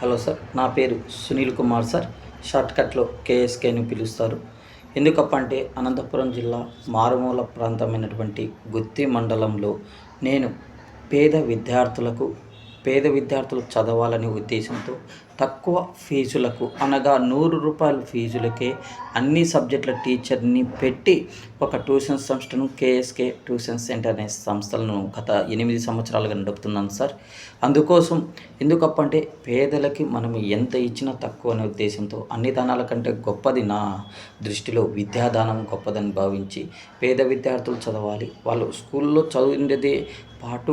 Hello sir నా పేరు Sunil Kumar sir. షార్ట్కట్లో కేఎస్కే అని పిలుస్తారు. ఎందుకప్పంటే అనంతపురం జిల్లా మారుమూల ప్రాంతమైనటువంటి గుత్తి మండలంలో నేను పేద విద్యార్థులకు పేద విద్యార్థులు చదవాలనే ఉద్దేశంతో తక్కువ ఫీజులకు అనగా నూరు రూపాయల ఫీజులకే అన్ని సబ్జెక్టుల టీచర్ని పెట్టి ఒక ట్యూషన్ సంస్థను కేఎస్కే ట్యూషన్ సెంటర్ అనే సంస్థలను గత ఎనిమిది సంవత్సరాలుగా నడుపుతున్నాను సార్. అందుకోసం ఎందుకప్పంటే పేదలకి మనం ఎంత ఇచ్చినా తక్కువ అనే ఉద్దేశంతో అన్ని దానాల కంటే గొప్పది నా దృష్టిలో విద్యాదానం గొప్పదని భావించి పేద విద్యార్థులు చదవాలి. వాళ్ళు స్కూల్లో చదివినదే పాటు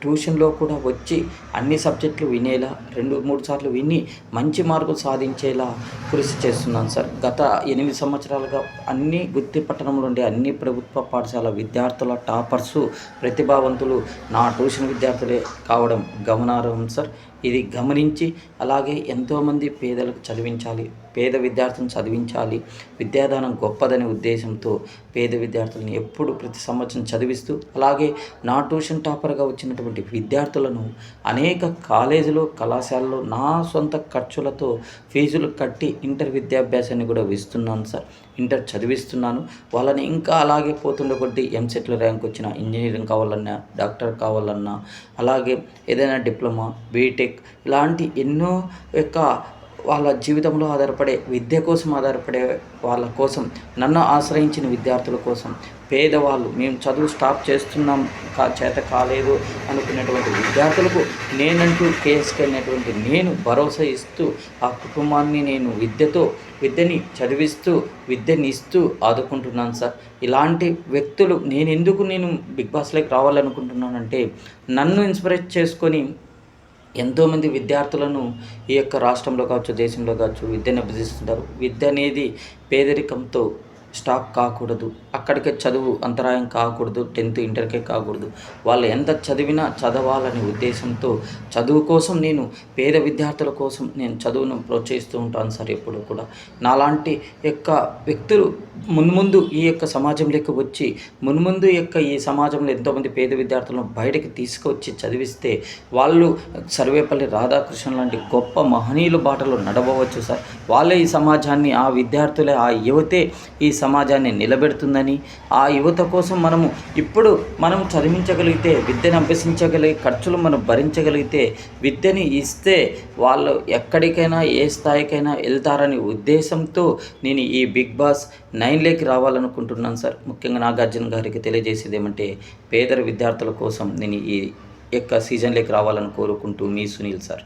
ట్యూషన్లో కూడా వచ్చి అన్ని సబ్జెక్టులు వినేలా రెండు మూడు సార్లు విని మంచి మార్కులు సాధించేలా కృషి చేస్తున్నాను సార్. గత ఎనిమిది సంవత్సరాలుగా అన్ని గుత్తి పట్టణంలో ఉండే అన్ని ప్రభుత్వ పాఠశాల విద్యార్థుల టాపర్సు ప్రతిభావంతులు నా ట్యూషన్ విద్యార్థులే కావడం గమనార్హం సార్. ఇది గమనించి అలాగే ఎంతోమంది పేదలకు చదివించాలి పేద విద్యార్థులను చదివించాలి. విద్యాదానం గొప్పదనే ఉద్దేశంతో పేద విద్యార్థులను ఎప్పుడు ప్రతి సంవత్సరం చదివిస్తూ అలాగే నా ట్యూషన్ టాపర్గా వచ్చినటువంటి విద్యార్థులను అనేక కాలేజీలు కళాశాలలో నా సొంత ఖర్చులతో ఫీజులు కట్టి ఇంటర్ విద్యాభ్యాసాన్ని కూడా ఇస్తున్నాను సార్. ఇంటర్ చదివిస్తున్నాను. వాళ్ళని ఇంకా అలాగే పోతుండే కొద్దీ ఎంసెట్లో ర్యాంక్ వచ్చిన ఇంజనీరింగ్ కావాలన్నా డాక్టర్ కావాలన్నా అలాగే ఏదైనా డిప్లొమా బీటెక్ ఇలాంటి ఎన్నో యొక్క వాళ్ళ జీవితంలో ఆధారపడే విద్య కోసం ఆధారపడే వాళ్ళ కోసం నన్ను ఆశ్రయించిన విద్యార్థుల కోసం పేదవాళ్ళు మేము చదువు స్టాప్ చేస్తున్నాం కా చేత కాలేదు అనుకునేటువంటి విద్యార్థులకు నేనంటూ కేఎస్కే అనేటువంటి నేను భరోసా ఇస్తూ ఆ కుటుంబాన్ని నేను విద్యతో విద్యని చదివిస్తూ విద్యని ఇస్తూ ఆదుకుంటున్నాను సార్. ఇలాంటి వ్యక్తులు నేను ఎందుకు నేను బిగ్ బాస్లోకి రావాలనుకుంటున్నానంటే నన్ను ఇన్స్పైర్ చేసుకొని ఎంతోమంది విద్యార్థులను ఈ యొక్క రాష్ట్రంలో కావచ్చు దేశంలో కావచ్చు విద్యను అభ్యసిస్తుంటారు విద్య అనేది పేదరికంతో స్టాప్ కాకూడదు. అక్కడికే చదువు అంతరాయం కాకూడదు. టెన్త్ ఇంటర్కే కాకూడదు. వాళ్ళు ఎంత చదివినా చదవాలనే ఉద్దేశంతో చదువు కోసం నేను పేద విద్యార్థుల కోసం నేను చదువును ప్రోత్సహిస్తూ ఉంటాను సార్ ఎప్పుడు కూడా. నాలాంటి యొక్క వ్యక్తులు మున్ముందు ఈ యొక్క సమాజంలోకి వచ్చి మున్ముందు యొక్క ఈ సమాజంలో ఎంతోమంది పేద విద్యార్థులను బయటకు తీసుకొచ్చి చదివిస్తే వాళ్ళు సర్వేపల్లి రాధాకృష్ణ లాంటి గొప్ప మహనీయుల బాటలో నడవవచ్చు సార్. వాళ్ళే ఈ సమాజాన్ని ఆ విద్యార్థులే ఆ యువతే ఈ సమాజాన్ని నిలబెడుతుందని ఆ యువత కోసం మనము ఇప్పుడు మనం చదివించగలిగితే విద్యను అభ్యసించగలిగే ఖర్చులు మనం భరించగలిగితే విద్యని ఇస్తే వాళ్ళు ఎక్కడికైనా ఏ స్థాయికైనా వెళ్తారనే ఉద్దేశంతో నేను ఈ బిగ్ బాస్ నైన్లోకి రావాలనుకుంటున్నాను సార్. ముఖ్యంగా నాగార్జున గారికి తెలియజేసేది ఏమంటే పేదల విద్యార్థుల కోసం నేను ఈ యొక్క సీజన్లోకి రావాలని కోరుకుంటూ మీ సునీల్ సార్.